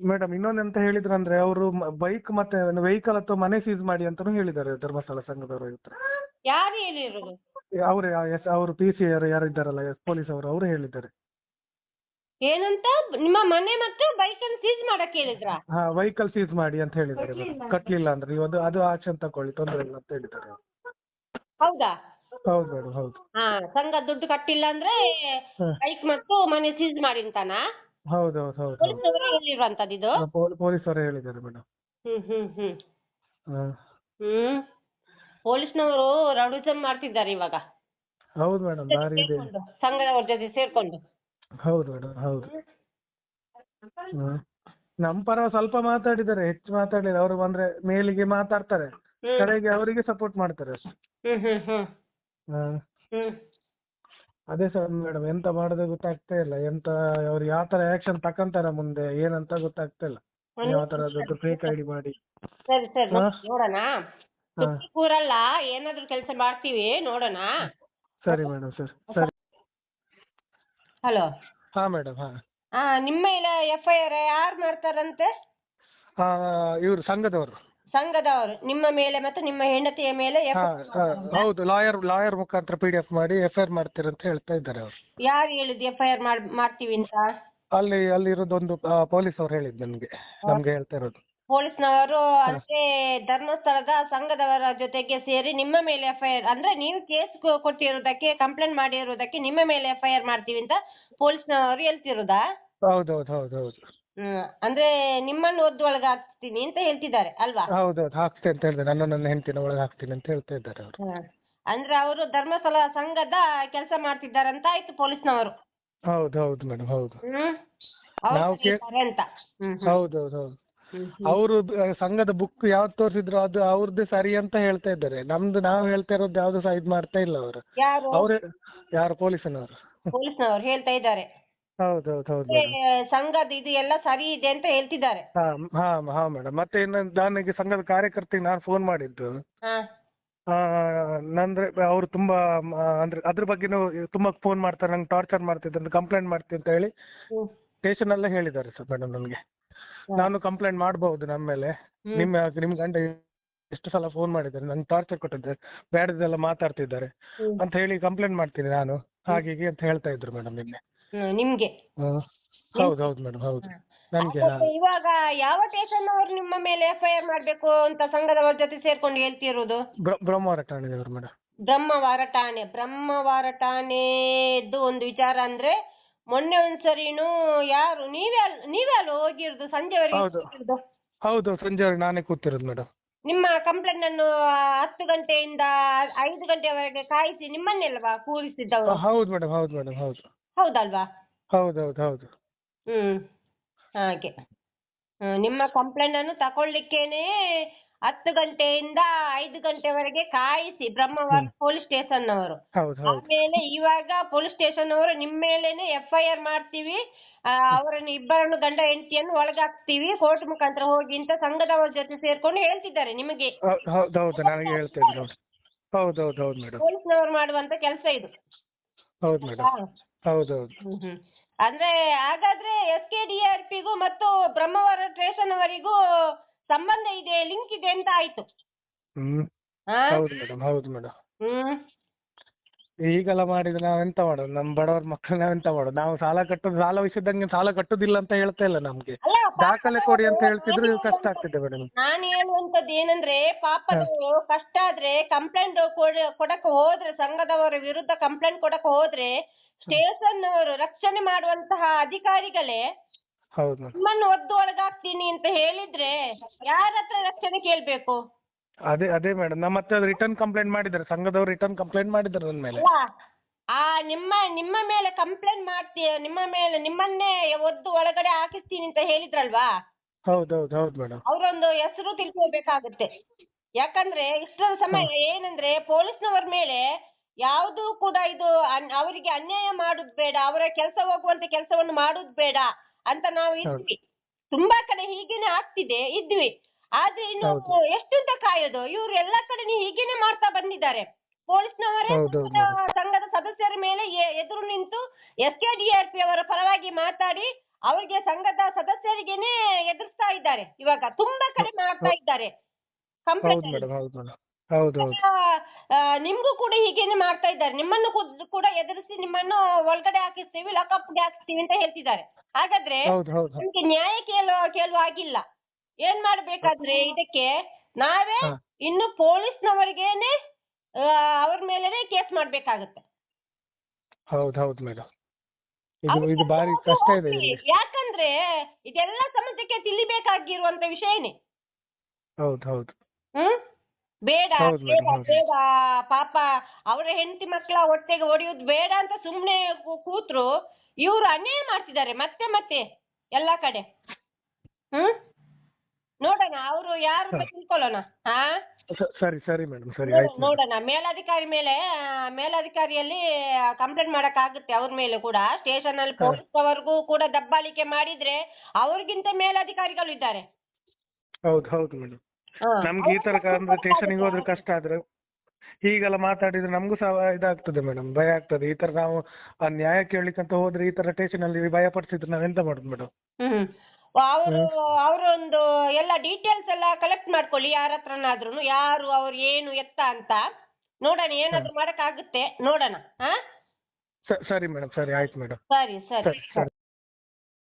Madam ಇನ್ನೊಂದೆಂತ ಹೇಳಿದ್ರು ಅಂದ್ರೆ ಅವರು ಬೈಕ್ ಮತ್ತೆ ವೆಹಿಕಲ್ ಅಥವಾ ಮನೆ ಸೀಸ್ ಮಾಡಿ ಅಂತಾನೂ ಹೇಳಿದ್ದಾರೆ ಧರ್ಮಸ್ಥಳ ಸಂಘದವರು ಹತ್ರ ಯಾರು ಹೇಳಿರೋದು? ಅವರೇ ಅವರು ಪಿ ಸಿ ಅವರು ಯಾರು ಇದ್ದಾರಲ್ಲ ಎಸ್ ಪೊಲೀಸ್ ಅವರು ಅವರು ಹೇಳಿದ್ದಾರೆ. ಏನಂತ? ನಿಮ್ಮ ಮನೆ ಮತ್ತು ಬೈಕ್ ಅನ್ನು ಸೀಸ್ ಮಾಡಕ್ ಹೇಳಿದ್ರ? ಹಾ ವೆಹಿಕಲ್ ಸೀಸ್ ಮಾಡಿ ಅಂತ ಹೇಳಿದ್ದಾರೆ ಕಟ್ಲಿಲ್ಲ ಅಂದ್ರೆ. ನೀವು ಅದು ಆಚೆ ಅಂತ ತಕೊಳ್ಳಿ ತೊಂದರೆ ಇಲ್ಲ ಅಂತ ಹೇಳಿದ್ದಾರೆ. ಹೌದಾ? ಹೌದು ಮೇಡಮ್ ಹೌದು. ಹಾ ಸಂಘ ದುಡ್ಡು ಕಟ್ಟಿಲ್ಲ ಅಂದ್ರೆ ಹ. ಬೈಕ್ ಮತ್ತು ಮನೆ ಸೀಸ್ ಮಾಡಿ ಅಂತಾನಾ? ಹೌದು ಹೌದು. ಪೊಲೀಸವರು ಹೇಳಿರುವಂತದ್ದು ಇದು? ಪೊಲೀಸ್ ಅವರೇ ಹೇಳಿದ್ದಾರೆ ಮೇಡಮ್ ಹ್ಮ್ ಹ್ಮ್ ಹ್ಮ್. ಹ್ಮ್. ಪೊಲೀಸ್ನವರು ರೌಡಿಸಂ ಮಾಡ್ತಿದ್ದಾರೆ ಇವಾಗ. ಹೌದು ಮೇಡಮ್ ದಾರಿ ಇದೆ. ಸೇರ್ಕೊಂಡು, ಸಂಘದವ್ರ ಜೊತೆ ಸೇರ್ಕೊಂಡು. ಹೌದು ಮೇಡಮ್ ಹೌದು. ಹ್ಮ್. ನಮ್ಮ ಪರ ಸ್ವಲ್ಪ ಮಾತಾಡಿದ್ದಾರೆ ಹೆಚ್ಚು ಮಾತಾಡಲಿಲ್ಲ. ಅವರು ಬಂದ್ರೆ ಮೇಲಿಗೆ ಮಾತಾಡ್ತಾರೆ. ಹ್ಮ್. ಕಡೆಗೆ ಅವರಿಗೆ ಸಪೋರ್ಟ್ ಮಾಡ್ತಾರೆ ಅಷ್ಟೇ. ಹ್ಮ್ ಹ್ಮ್ ಹ್ಮ್. ಹಾ. ಹ್ಮ್. ಅದೇ ಸರ್ ಮೇಡಮ್ ಎಂತ ಮಾಡೋದು ಗೊತ್ತಾಗ್ತಾ ಇಲ್ಲ. ಎಂತ ಅವ್ರು ಯಾವ ತರ ಆಕ್ಷನ್ ತಕಂತಾರ ಮುಂದೆ ಏನಂತ ಗೊತ್ತಾಗ್ತಾ ಇಲ್ಲ ಯಾವ ತರ ಫೇಕ್ ಐಡಿ ಮಾಡಿ. ಸರಿ ಸರಿ ಹಾ. ನೋಡೋಣ. ಹಾ. ಕೂರಲ್ಲ ಏನಾದ್ರು ಕೆಲಸ ಮಾಡ್ತೀವಿ ನೋಡೋಣ. ಸರಿ ಮೇಡಮ್ ಸರ್ ಸರಿ. ಹಲೋ ಹಾ ಮೇಡಮ್ ಹಾ. ಹಾ ನಿಮ್ಮ ಮೇಲೆ ಎಫ್ ಐ ಆರ್ ಯಾರು ಮಾಡ್ತಾರಂತೆ? ಇವ್ರು ಸಂಘದವರು. ಸಂಘದವರು ನಿಮ್ಮ ಮೇಲೆ ಮತ್ತು ನಿಮ್ಮ ಹೆಂಡತಿಯ ಮೇಲೆ ಹಾ FIR ಹಾ, ಹೌದು. ಲಾಯರ್ ಲಾಯರ್ ಮುಖಾಂತರ ಪಿ ಡಿ ಎಫ್ ಮಾಡಿ ಎಫ್ ಐ ಆರ್ ಅಂತ ಹೇಳ್ತಾ ಇದ್ದಾರೆ ಅವರು. ಯಾರು ಹೇಳಿದ್ ಎಫ್ ಐ ಆರ್ ಮಾಡ್ತೀವಿ ಅಂತ? ಅಲ್ಲಿ ಅಲ್ಲಿರೋದೊಂದು ಪೊಲೀಸ್ ಅವ್ರು ಹೇಳಿದ್ ನಮ್ಗೆ. ನಮ್ಗೆ ಹೇಳ್ತಾ ಇರೋದು. ಪೊಲೀಸ್ನವರು ಅಂದ್ರೆ ಧರ್ಮಸ್ಥಳದ ಸಂಘದವರ ಜೊತೆಗೆ ಸೇರಿ ನಿಮ್ಮ ಮೇಲೆ ಎಫ್ ಐ ಆರ್ ಅಂದ್ರೆ ನೀವು ಕೇಸ್ ಕೊಟ್ಟಿರೋದಕ್ಕೆ ಕಂಪ್ಲೇಂಟ್ ಮಾಡಿರೋದಕ್ಕೆ ನಿಮ್ಮ ಮೇಲೆ ಎಫ್ ಐ ಆರ್ ಮಾಡ್ತೀವಿ ಅಂತ ಪೊಲೀಸ್ನವರು ಹೇಳ್ತಿರೋದಾ? ಹೌದು ಹೌದು ಹೌದು ಹೌದು ಹ್ಮ್ ಅಂದ್ರೆ ನಿಮ್ಮನ್ನು ಒದ್ದೊಳಗೆ ಹಾಕ್ತೀನಿ ಅಂತ ಹೇಳ್ತಿದ್ದಾರೆ ಅಲ್ವಾ? ಹೌದು ಹಾಕ್ತೇನೆ ಅಂತ ಹೇಳಿದೆ ನನ್ನ ನನ್ನ ಹೆಂಡತಿನ ಒಳಗೆ ಹಾಕ್ತೀನಿ ಅಂತ ಹೇಳ್ತಾ ಇದ್ದಾರೆ ಅವರು. ಅಂದ್ರೆ ಅವರು ಧರ್ಮಸ್ಥಳ ಸಂಘದ ಕೆಲಸ ಅಂತ ಆಯ್ತು ಪೊಲೀಸ್ನವರು. ಹೌದು ಹೌದು ಮೇಡಮ್ ಹೌದು. ಹ್ಮ್ ಅವ್ರು ನಾವು ಕೇ- ಕರೀತಾರೆ ಅಂತ. ಹ್ಮ್ ಹ್ಮ್. ಹೌದು ಹೌದು ಹೌದು. ಹ್ಮ್ ಅವರು ಸಂಘದ ಬುಕ್ ಯಾವ್ದು ತೋರಿಸಿದ್ರು ಅದು ಅವ್ರದ್ದು ಸರಿ ಅಂತ ಹೇಳ್ತಾ ಇದ್ದಾರೆ. ನಮ್ದು ನಾವು ಹೇಳ್ತಾ ಇರೋದು ಯಾವ್ದು ಸಹ ಇದು ಮಾಡ್ತಾ ಇಲ್ಲ ಅವರು. ಯಾರು? ಅವರೇ ಯಾರು ಪೊಲೀಸನವರು? ಪೊಲೀಸ್ನವರು ಹೇಳ್ತಾ ಇದ್ದಾರೆ. ಹೌದು ಹೌದು ಹೌದು ಏ, ಮೇಡಮ್ ಸಂಘದ ಇದು ಎಲ್ಲ ಸರಿ ಇದೆ ಅಂತ ಹೇಳ್ತಿದ್ದಾರೆ. ಹಾ ಹಾ ಹಾ ಮೇಡಮ್ ಮತ್ತೆ ಇನ್ನು ನನಗೆ ಸಂಘದ ಕಾರ್ಯಕರ್ತರಿಗೆ ನಾನು ಫೋನ್ ಮಾಡಿದ್ದು. ಹಾ. ಆ, ನಂದ್ರೆ ಅವ್ರು ತುಂಬಾ ಅಂದ್ರೆ ಅದ್ರ ಬಗ್ಗೆನೂ ತುಂಬಾ ಫೋನ್ ಮಾಡ್ತಾರೆ ನಂಗೆ ಟಾರ್ಚರ್ ಮಾಡ್ತಿದ್ರು ಕಂಪ್ಲೇಂಟ್ ಮಾಡ್ತೀನಿ ಅಂತ ಹೇಳಿ ಹ್ಮ್. ಸ್ಟೇಷನ್ ಅಲ್ಲೇ ಹೇಳಿದ್ದಾರೆ ಸರ್ ಮೇಡಮ್ ನನಗೆ ನಾನು ಕಂಪ್ಲೇಂಟ್ ಮಾಡಬಹುದು ನಮ್ಮ ಮೇಲೆ. ಹ್ಮ್. ನಿಮ್ಮ ನಿಮ್ ಗಂಡ ಎಷ್ಟು ಸಲ ಫೋನ್ ಮಾಡಿದ್ದಾರೆ ನಂಗೆ ಟಾರ್ಚರ್ ಕೊಟ್ಟಿದ್ದಾರೆ ಬೇಡದೆಲ್ಲ ಮಾತಾಡ್ತಿದ್ದಾರೆ ಹ್ಮ್. ಅಂತ ಹೇಳಿ ಕಂಪ್ಲೇಂಟ್ ಮಾಡ್ತೀನಿ ನಾನು. ಹಾಗೆ ಹೀಗೆ ಅಂತ ಹೇಳ್ತಾ ಇದ್ರು ಮೇಡಮ್ ನಿನ್ನೆ. ನಿಮ್ಗೆ. ಹೌದು ಹೌದು ಮೇಡಮ್ ಹೌದು ನನ್ಗೆ. ಇವಾಗ ಯಾವ ಸ್ಟೇಷನ್ ಅವರು ನಿಮ್ಮ ಮೇಲೆ ಎಫ್ ಐ ಆರ್ ಮಾಡ್ಬೇಕು ಅಂತ ಸಂಘದವರ ಜೊತೆ ಸೇರ್ಕೊಂಡು ಹೇಳ್ತಿರೋದು ಬ್ರ- ಠಾಣೆ ಠಾಣೆದವರು ಮೇಡಮ್ ಬ್ರಹ್ಮವಾರ ಠಾಣೆ ಬ್ರಹ್ಮವಾರ ಠಾಣೆದ್ದು ಒಂದು ವಿಚಾರ ಅಂದ್ರೆ ಮೊನ್ನೆ ಒಂದ್ಸರಿನು ಯಾರು ನೀವೇ ಅಲ್ ನೀವೇ ಅಲ್ವಾ ಹೋಗಿರೋದು ಸಂಜೆವರೆಗೆ ಹೌದು. ಹೋಗಿರೋದು? ಹೌದು ಸಂಜೆ ನಾನೇ ಕೂತಿರೋದು ಮೇಡಮ್ ನಿಮ್ಮ ಕಂಪ್ಲೇಂಟ್ ಅನ್ನು ಹತ್ತು ಗಂಟೆಯಿಂದ ಐದು ಗಂಟೆವರೆಗೆ ಕಾಯಿಸಿ ನಿಮ್ಮನ್ನೆಲ್ವಾ ಕೂರಿಸಿದ್ದವರು ಹೌದು ಮೇಡಮ್ ಹೌದು ಮೇಡಮ್ ಹೌದು ಹೌದಲ್ವಾ? ಹೌದು ಹೌದು ಹ್ಮ್ ಹಾಗೆ. ಹ್ಮ್, ನಿಮ್ಮ ಕಂಪ್ಲೇಂಟ್ ಅನ್ನು ತಕೊಳ್ಳಿಕ್ಕೇನೆ ಹತ್ತು ಗಂಟೆಯಿಂದ ಐದು ಗಂಟೆವರೆಗೆ ಕಾಯಿಸಿ ಬ್ರಹ್ಮವಾರ ಪೊಲೀಸ್ ಸ್ಟೇಷನ್ ಅವರು ಹೌದು ಹೌದು ಆಮೇಲೆ ಇವಾಗ ಪೊಲೀಸ್ ಸ್ಟೇಷನ್ ಅವರು ನಿಮ್ಮ ಮೇಲೇನೆ ಎಫ್ ಐ ಆರ್ ಮಾಡ್ತೀವಿ. ಆ, ಅವರನ್ನು ಇಬ್ಬರನ್ನು ಗಂಡ ಹೆಂಡತಿಯನ್ನು ಒಳಗಾಕ್ತೀವಿ. ಕೋರ್ಟ್ ಮುಖಾಂತರ ಹೋಗಿ ಅಂತ ಸಂಘದವರ ಜೊತೆ ಸೇರ್ಕೊಂಡು ಹೇಳ್ತಿದ್ದಾರೆ ನಿಮಗೆ. ಹೌದು ಹೌದು ನನಗೆ ಹೇಳ್ತಾ ಇದ್ರು ಹೌದು ಹೌದು ಹೌದು ಮೇಡಮ್. ಪೊಲೀಸ್ನವರು ಮಾಡುವಂತ ಕೆಲಸ ಇದು. ಹೌದು ಮೇಡಮ್. ಹೌದು ಹ್ಮ್ ಹ್ಮ್. ಅಂದ್ರೆ ಹಾಗಾದ್ರೆ ಎಸ್ ಕೆ ಡಿ ಆರ್ ಪಿಗೂ ಮತ್ತು ಬ್ರಹ್ಮವರ ಸ್ಟೇಷನ್ ವರೆಗೂ ಸಂಬಂಧ ಇದೆ ಲಿಂಕ್ ಇದೆ ಅಂತ ಆಯ್ತು. ಹ್ಮ್ ಹಾ ಹೌದು ಮೇಡಮ್ ಹೌದು ಮೇಡಮ್ ಹ್ಮ್. ಈಗೆಲ್ಲ ಮಾಡಿದ್ರೆ ನಾವೆಂತ ಮಾಡೋದು? ನಮ್ಮ ಬಡವರ ಮಕ್ಕಳು ಎಂತ ಮಾಡೋದು? ನಾವು ಸಾಲ ಕಟ್ಟೋದು ಸಾಲ ವಿಷಯದಂಗೆ ಸಾಲ ಕಟ್ಟುದಿಲ್ಲ ಅಂತ ಹೇಳ್ತಾ ಇಲ್ಲ ನಮ್ಗೆ. ಅಲ್ಲ ದಾಖಲೆ ಕೊಡಿ ಅಂತ ಹೇಳ್ತಿದ್ರು ಕಷ್ಟ ಆಗ್ತಿದೆ ಮೇಡಮ್ ನಾನು ಹೇಳುವಂತದ್ದು ಏನಂದ್ರೆ ಪಾಪದವರು ಕಷ್ಟ ಆದ್ರೆ ಕಂಪ್ಲೇಂಟ್ ಕೊಡಕ್ಕೆ ಹೋದ್ರೆ ಸಂಘದವರ ವಿರುದ್ಧ ಕಂಪ್ಲೇಂಟ್ ಕೊಡಕ್ಕೆ ಹೋದ್ರೆ ಸ್ಟೇಷನ್ ಅವರು ರಕ್ಷಣೆ ಮಾಡುವಂತಹ ಅಧಿಕಾರಿಗಳೇ ಹೌದು ನಿಮ್ಮನ್ನು ಒದ್ದು ಒಳಗಾಗ್ತೀನಿ ಅಂತ ಹೇಳಿದ್ರೆ ಯಾರ ಹತ್ರ ರಕ್ಷಣೆ ಕೇಳ್ಬೇಕು? ಅದೇ ಅದೇ ಮೇಡಮ್. ನಮ್ಮ ಹತ್ರ ರಿಟರ್ನ್ ಕಂಪ್ಲೇಂಟ್ ಮಾಡಿದ್ದಾರೆ. ಸಂಘದವ್ರು ರಿಟರ್ನ್ ಕಂಪ್ಲೇಂಟ್ ಮಾಡಿದ್ದಾರೆ ನನ್ನ ಮೇಲೆ. ಅಲ್ಲ ಆ ನಿಮ್ಮ ನಿಮ್ಮ ಮೇಲೆ ಕಂಪ್ಲೇಂಟ್ ಮಾಡ್ತೀಯ ನಿಮ್ಮ ಮೇಲೆ ನಿಮ್ಮನ್ನೇ ಒದ್ದು ಒಳಗಡೆ ಹಾಕಿಸ್ತೀನಿ ಅಂತ ಹೇಳಿದ್ರಲ್ವಾ? ಹೌದು ಹೌದು ಹೌದು ಮೇಡಮ್. ಅವರೊಂದು ಹೆಸರು ತಿಳ್ಕೊಬೇಕಾಗುತ್ತೆ. ಯಾಕಂದ್ರೆ ಇಷ್ಟರ ಸಮಯ ಏನಂದ್ರೆ ಪೊಲೀಸ್ನವರ ಮೇಲೆ ಯಾವುದು ಕೂಡ ಇದು ಅನ್- ಅವರಿಗೆ ಅನ್ಯಾಯ ಮಾಡುದು ಬೇಡ ಅವರ ಕೆಲಸ ಹೋಗುವಂತ ಕೆಲಸವನ್ನು ಮಾಡುದು ಬೇಡ ಅಂತ ನಾವು ಇದ್ವಿ. ತುಂಬಾ ಕಡೆ ಹೀಗೇನೆ ಆಗ್ತಿದೆ ಇದ್ವಿ. ಆದ್ರೆ ಇನ್ನು ಹೌದು. ಎಷ್ಟು ಅಂತ ಕಾಯೋದು ಇವ್ರು ಎಲ್ಲಾ ಕಡೆ ಹೀಗೇನೆ ಮಾಡ್ತಾ ಬಂದಿದ್ದಾರೆ. ಪೊಲೀಸ್ನವರೇ ಹೌದು, ಸಂಘದ- ಸಂಘದ ಸದಸ್ಯರ ಮೇಲೆ ಎ- ಎದುರು ನಿಂತು S K D R P ಅವರ ಪರವಾಗಿ ಮಾತಾಡಿ ಅವರಿಗೆ ಸಂಘದ ಸದಸ್ಯರಿಗೇನೆ ಎದುರಿಸ್ತಾ ಇದ್ದಾರೆ. ಇವಾಗ ತುಂಬಾ ಕಡೆ ಮಾಡ್ತಾ ಇದ್ದಾರೆ. ಹೌದು ಕಂಪ್ಲೇಂಟ್ ಮೇಡಮ್ ಹೌದು ಮೇಡಮ್. ಹೌದು ಹೌದು. ನಿಮ್ಗೂ ಕೂಡ ಹೀಗೇನೆ ಮಾಡ್ತಾ ಇದ್ದಾರೆ. ನಿಮ್ಮನ್ನು ಕೂಡ ಎದುರಿಸಿ ನಿಮ್ಮನ್ನು ಒಳಗಡೆ ಹಾಕಿಸ್ತೀವಿ ಲಾಕಪ್ಗೆ ಹಾಕಿಸ್ತೀವಿ ಅಂತ ಹೇಳ್ತಿದ್ದಾರೆ. ಹಾಗಾದ್ರೆ ಹೌದು ಹೌದು. ನಮ್ಗೆ ನ್ಯಾಯ ಕೇಳುವ ಕೇಳುವ ಆಗಿಲ್ಲ ಏನ್ ಮಾಡ್ಬೇಕಾದ್ರೆ ಇದಕ್ಕೆ ನಾವೇ. ಇನ್ನು ಪೊಲೀಸ್ನವರಿಗೇನೆ ಅವ್ರ ಮೇಲೆನೆ ಕೇಸ್ ಮಾಡ್ಬೇಕಾಗುತ್ತೆ. ಹೌದು ಹೌದು ಮೇಡಮ್ ಇದು ಇದು ಭಾರಿ ಕಷ್ಟ ಇದೆ ಇಲ್ಲಿ ಯಾಕಂದ್ರೆ ಇದೆಲ್ಲ ಸಮಾಜಕ್ಕೆ ತಿಳಿಬೇಕಾಗಿರುವಂತ ವಿಷಯನೇ ಹೌದು ಹೌದು. ಹ್ಮ್? ಬೇಡ ಹೌದು ಬೇಡ madam, ಹೌದು. ಬೇಡ ಪಾಪ ಅವರ ಹೆಂಡತಿ ಮಕ್ಕಳ ಹೊಟ್ಟೆಗೆ ಹೊಡೆಯೋದು ಬೇಡ ಅಂತ ಸುಮ್ನೆ ಕೂ- ಕೂತ್ರು ಇವರು ಅನ್ಯಾಯ ಮಾಡ್ತಿದ್ದಾರೆ ಮತ್ತೆ ಮತ್ತೆ ಎಲ್ಲಾ ಕಡೆ. ಹ್ಮ್? ನೋಡೋಣ ಅವರು ಯಾರು ಅಂತ ತಿಳ್ಕೊಳ್ಳೋಣ ಹಾ ಸ- ಸರಿ ಸರಿ ಮೇಡಮ್ ಸರಿ ಆಯ್ತು ನೋಡೋಣ ಮೇಲಾಧಿಕಾರಿ ಮೇಲೆ ಮೇಲಾಧಿಕಾರಿಯಲ್ಲಿ ಮೇಲಧಿಕಾರಿಯಲ್ಲಿ ಕಂಪ್ಲೇಂಟ್ ಮಾಡಕ್ಕಾಗುತ್ತೆ ಅವ್ರ ಮೇಲೆ ಕೂಡ. ಸ್ಟೇಷನ್ ಅಲ್ಲಿ ಪೊಲೀಸ್ವರೆಗೂ ಕೂಡ ದಬ್ಬಾಳಿಕೆ ಮಾಡಿದ್ರೆ ಅವ್ರಿಗಿಂತ ಮೇಲಾಧಿಕಾರಿಗಳು ಇದ್ದಾರೆ. ಹೌದು ಹೌದು ಮೇಡಮ್ ಹಾ. ನಮ್ಗೆ ಈ ತರ ಸ್ಟೇಷನ್ಗೆ ಹೋದ್ರೆ ಕಷ್ಟ ಆದ್ರೆ ಹೀಗೆಲ್ಲ ಮಾತಾಡಿದ್ರೆ ನಮಗೂ ಸಹ ಇದಾಗ್ತದೆ ಮೇಡಮ್ ಭಯ ಆಗ್ತದೆ. ಈ ತರ ನಾವು ಆ ನ್ಯಾಯ ಕೇಳಲಿಕ್ಕಂತ ಹೋದ್ರೆ ಈ ತರ ಟೇಷನ್ ಅಲ್ಲಿ ಭಯ ಪಡಿಸಿದ್ರೆ ನಾವ್ ಎಂತ ಮಾಡುದು ಮೇಡಮ್ ಹ್ಮ್ ಅವರು ಅವರೊಂದು ಎಲ್ಲ ಡೀಟೇಲ್ಸ್ ಎಲ್ಲ ಕಲೆಕ್ಟ್ ಮಾಡ್ಕೊಳ್ಳಿ ಯಾರ ಹತ್ರನಾದ್ರೂ ಯಾರು ಅವ್ರು ಏನು ಎತ್ತ ಅಂತ. ನೋಡೋಣ ಏನಾದ್ರು ಮಾಡಕ್ಕಾಗುತ್ತೆ ನೋಡೋಣ ಹಾ? ಸರಿ ಮೇಡಮ್ ಸರಿ ಆಯ್ತು ಮೇಡಮ್ ಸರಿ ಸರಿ. ಸರಿ ಸರಿ.